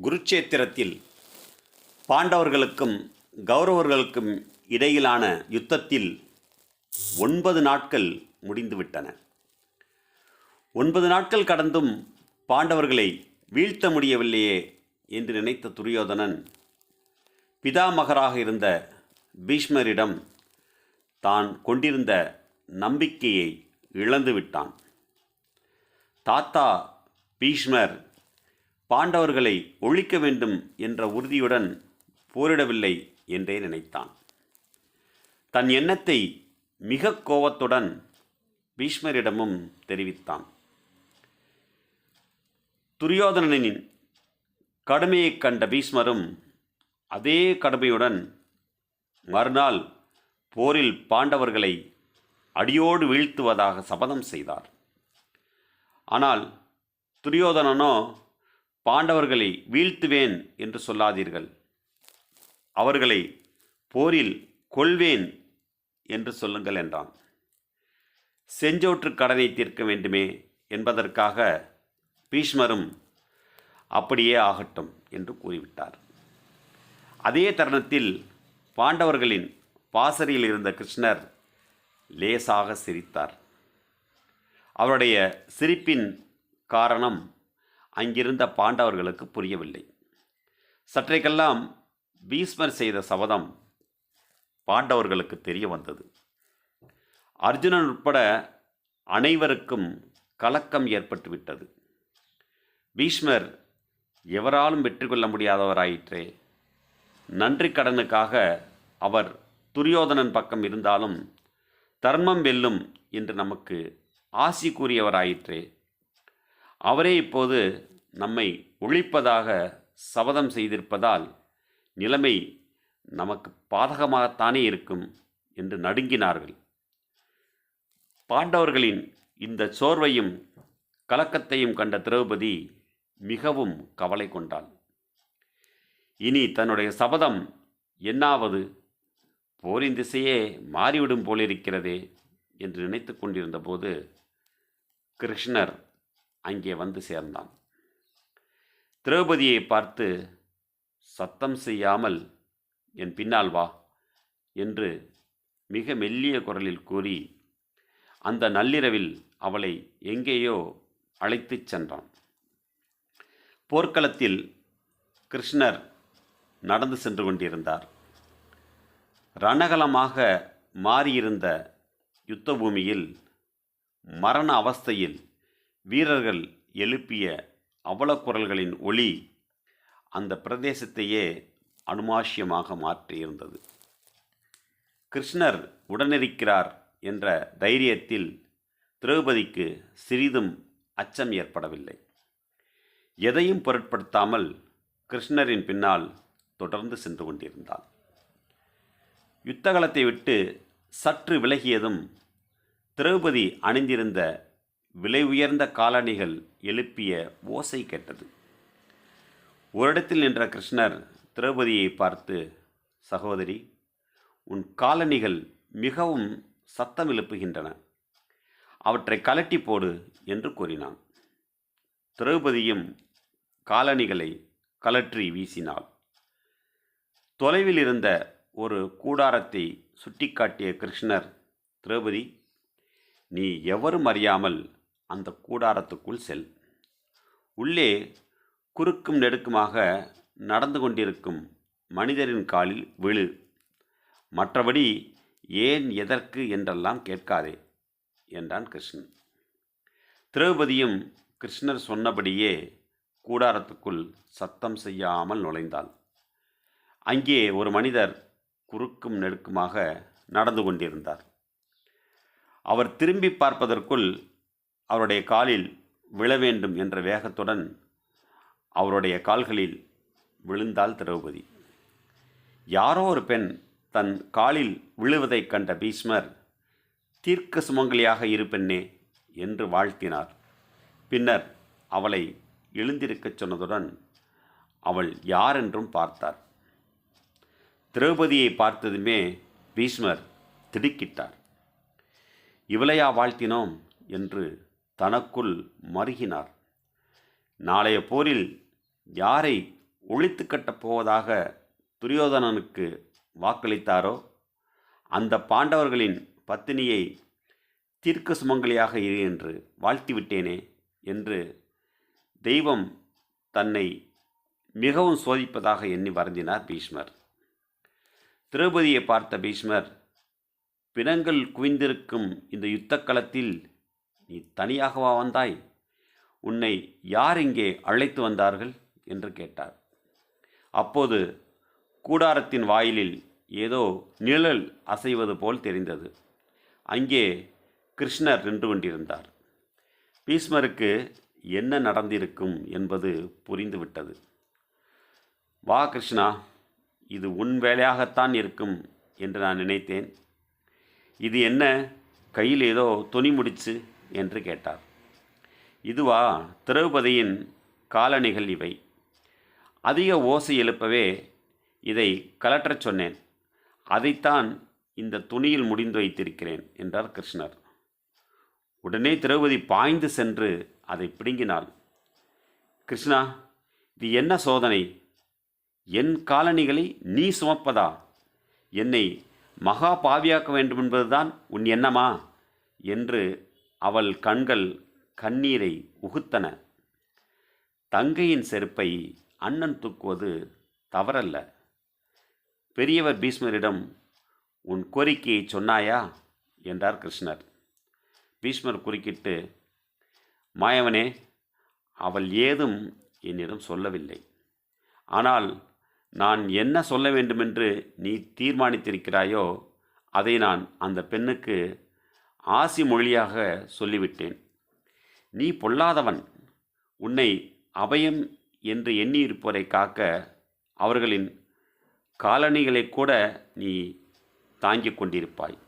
குருட்சேத்திரத்தில் பாண்டவர்களுக்கும் கௌரவர்களுக்கும் இடையிலான யுத்தத்தில் ஒன்பது நாட்கள் முடிந்துவிட்டன. ஒன்பது நாட்கள் கடந்தும் பாண்டவர்களை வீழ்த்த முடியவில்லையே என்று நினைத்த துரியோதனன் பிதாமகராக இருந்த பீஷ்மரிடம் தான் கொண்டிருந்த நம்பிக்கையை இழந்து விட்டான் தாத்தா பீஷ்மர் பாண்டவர்களை ஒழிக்க வேண்டும் என்ற உறுதியுடன் போரிடவில்லை என்றே நினைத்தான். தன் எண்ணத்தை மிக கோபத்துடன் பீஷ்மரிடமும் தெரிவித்தான். துரியோதனனின் கடுமையைக் கண்ட பீஷ்மரும் அதே கடுமையுடன் மறுநாள் போரில் பாண்டவர்களை அடியோடு வீழ்த்துவதாக சபதம் செய்தார். ஆனால் துரியோதனனோ பாண்டவர்களை வீழ்த்துவேன் என்று சொல்லாதீர்கள். அவர்களை போரில் கொள்வேன் என்று சொல்லுங்கள் என்றான். செஞ்சோற்று கடனை தீர்க்க வேண்டுமே என்பதற்காக பீஷ்மரும் அப்படியே ஆகட்டும் என்று கூறிவிட்டார். அதே தருணத்தில் பாண்டவர்களின் பாசறையில் இருந்த கிருஷ்ணர் லேசாக சிரித்தார். அவருடைய சிரிப்பின் காரணம் அங்கிருந்த பாண்டவர்களுக்கு புரியவில்லை. சற்றைக்கெல்லாம் பீஸ்மர் செய்த சபதம் பாண்டவர்களுக்கு தெரிய வந்தது. அர்ஜுனன் உட்பட அனைவருக்கும் கலக்கம் ஏற்பட்டுவிட்டது. பீஷ்மர் எவராலும் வெற்றி கொள்ள முடியாதவராயிற்றே. நன்றி கடனுக்காக அவர் துரியோதனன் பக்கம் இருந்தாலும் தர்மம் வெல்லும் என்று நமக்கு ஆசி கூறியவராயிற்றே. அவரே இப்போது நம்மை ஒழிப்பதாக சபதம் செய்திருப்பதால் நிலைமை நமக்கு பாதகமாகத்தானே இருக்கும் என்று நடுங்கினார்கள். பாண்டவர்களின் இந்த சோர்வையும் கலக்கத்தையும் கண்ட திரௌபதி மிகவும் கவலை கொண்டாள். இனி தன்னுடைய சபதம் என்னாவது போரின் திசையே மாறிவிடும் போலிருக்கிறதே என்று நினைத்து கொண்டிருந்த போது கிருஷ்ணர் அங்கே வந்து சேர்ந்தான். திரௌபதியை பார்த்து சத்தம் செய்யாமல் என் பின்னால் வா என்று மிக மெல்லிய குரலில் கூறி அந்த நள்ளிரவில் அவளை எங்கேயோ அழைத்துச் சென்றான். போர்க்களத்தில் கிருஷ்ணர் நடந்து சென்று கொண்டிருந்தார். ரணகலமாக மாறியிருந்த யுத்த பூமியில் மரண அவஸ்தையில் வீரர்கள் எழுப்பிய அவலக்குரல்களின் ஒளி அந்த பிரதேசத்தையே அனுமாஷ்யமாக மாற்றியிருந்தது. கிருஷ்ணர் உடனிருக்கிறார் என்ற தைரியத்தில் திரௌபதிக்கு சிறிதும் அச்சம் ஏற்படவில்லை. எதையும் பொருட்படுத்தாமல் கிருஷ்ணரின் பின்னால் தொடர்ந்து சென்று கொண்டிருந்தாள் யுத்தகலத்தை விட்டு சற்று விலகியதும் திரௌபதி அணிந்திருந்த விலை உயர்ந்த காலணிகள் எழுப்பிய ஓசை கேட்டது. ஓரிடத்தில் நின்ற கிருஷ்ணர் திரௌபதியை பார்த்து சகோதரி உன் காலணிகள் மிகவும் சத்தம் எழுப்புகின்றன. அவற்றை கலட்டி போடு என்று கூறினான். திரௌபதியும் காலணிகளை கலற்றி வீசினாள். தொலைவில் இருந்த ஒரு கூடாரத்தை சுட்டிக்காட்டிய கிருஷ்ணர் திரௌபதி நீ எவரும் அறியாமல் அந்த கூடாரத்துக்குள் செல். உள்ளே குறுக்கும் நெடுக்குமாக நடந்து கொண்டிருக்கும் மனிதரின் காலில் விழு. மற்றபடி ஏன் எதற்கு என்றெல்லாம் கேட்காதே என்றான் கிருஷ்ணன். திரௌபதியும் கிருஷ்ணர் சொன்னபடியே கூடாரத்துக்குள் சத்தம் செய்யாமல் நுழைந்தாள். அங்கே ஒரு மனிதர் குறுக்கும் நெடுக்குமாக நடந்து கொண்டிருந்தார். அவர் திரும்பி பார்ப்பதற்குள் அவருடைய காலில் விழ வேண்டும் என்ற வேகத்துடன் அவருடைய கால்களில் விழுந்தாள் திரௌபதி. யாரோ ஒரு பெண் தன் காலில் விழுவதைக் கண்ட பீஷ்மர் தீர்க்க சுமங்கலியாக இருப்பெண்ணே என்று வாழ்த்தினார். பின்னர் அவளை எழுந்திருக்கச் சொன்னதுடன் அவள் யாரென்றும் பார்த்தார். திரௌபதியை பார்த்ததுமே பீஷ்மர் திடுக்கிட்டார். இவளையா வாழ்த்தினோம் என்று தனக்குள் மருகினார். நாளைய போரில் யாரை ஒழித்து கட்டப் போவதாக துரியோதனனுக்கு வாக்களித்தாரோ அந்த பாண்டவர்களின் பத்தினியை தீர்க்க சுமங்கலியாக இரு என்று வாழ்த்திவிட்டேனே என்று தெய்வம் தன்னை மிகவும் சோதிப்பதாக எண்ணி வருந்தினார் பீஷ்மர். திரௌபதியை பார்த்த பீஷ்மர் பிணங்கள் குவிந்திருக்கும் இந்த யுத்த களத்தில் நீ தனியாகவா வந்தாய்? உன்னை யார் இங்கே அழைத்து வந்தார்கள்? என்று கேட்டார். அப்போது கூடாரத்தின் வாயிலில் ஏதோ நிழல் அசைவது போல் தெரிந்தது. அங்கே கிருஷ்ணர் நின்று கொண்டிருந்தார். பீஷ்மருக்கு என்ன நடந்திருக்கும் என்பது புரிந்துவிட்டது. வா கிருஷ்ணா இது உன் வேலையாகத்தான் இருக்கும் என்று நான் நினைத்தேன். இது என்ன? கையில் ஏதோ துணி முடிச்சு என்று கேட்டார். இதுவா திரௌபதியின் காலணிகள் இவை. அதிக ஓசை எழுப்பவே இதை கலற்றச் சொன்னேன். அதைத்தான் இந்த துணியில் முடிந்து வைத்திருக்கிறேன் என்றார் கிருஷ்ணர். உடனே திரௌபதி பாய்ந்து சென்று அதை பிடுங்கினாள். கிருஷ்ணா இது என்ன சோதனை? என் காலணிகளை நீ சுமப்பதா? என்னை மகா பாவியாக்க வேண்டும் என்பதுதான் உன் எண்ணமா? என்று அவள் கண்கள் கண்ணீரை உகுத்தன. தங்கையின் செருப்பை அண்ணன் தூக்குவது தவறல்ல. பெரியவர் பீஷ்மரிடம் உன் கோரிக்கையை சொன்னாயா? என்றார் கிருஷ்ணர். பீஷ்மர் குறுக்கிட்டு மாயவனே அவள் ஏதும் என்னிடம் சொல்லவில்லை. ஆனால் நான் என்ன சொல்ல வேண்டுமென்று நீ தீர்மானித்திருக்கிறாயோ அதை நான் அந்த பெண்ணுக்கு ஆசி மொழியாக சொல்லிவிட்டேன். நீ பொல்லாதவன் உன்னை அபயம் என்று எண்ணியிருப்போரை காக்க அவர்களின் காலணிகளை கூட நீ தாங்கிக் கொண்டிருப்பாய்.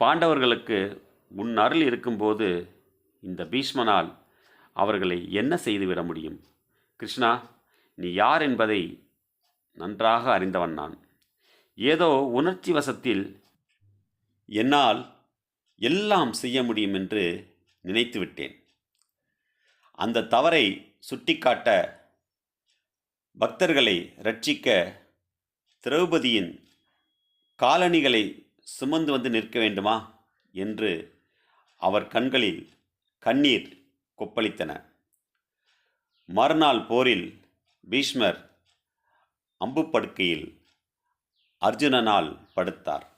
பாண்டவர்களுக்கு உன் அருள் இருக்கும்போது இந்த பீஷ்மனால் அவர்களை என்ன செய்துவிட முடியும்? கிருஷ்ணா நீ யார் என்பதை நன்றாக அறிந்தவன் நான். ஏதோ உணர்ச்சி வசத்தில் என்னால் எல்லாம் செய்ய முடியும் என்று நினைத்துவிட்டேன் அந்த தவறை சுட்டிக்காட்ட பக்தர்களை ரட்சிக்க திரௌபதியின் காலணிகளை சுமந்து வந்து நிற்க வேண்டுமா? என்று அவர் கண்களில் கண்ணீர் கொப்பளித்தன. மறுநாள் போரில் பீஷ்மர் அம்பு படுக்கையில் அர்ஜுனனால் படுத்தார்.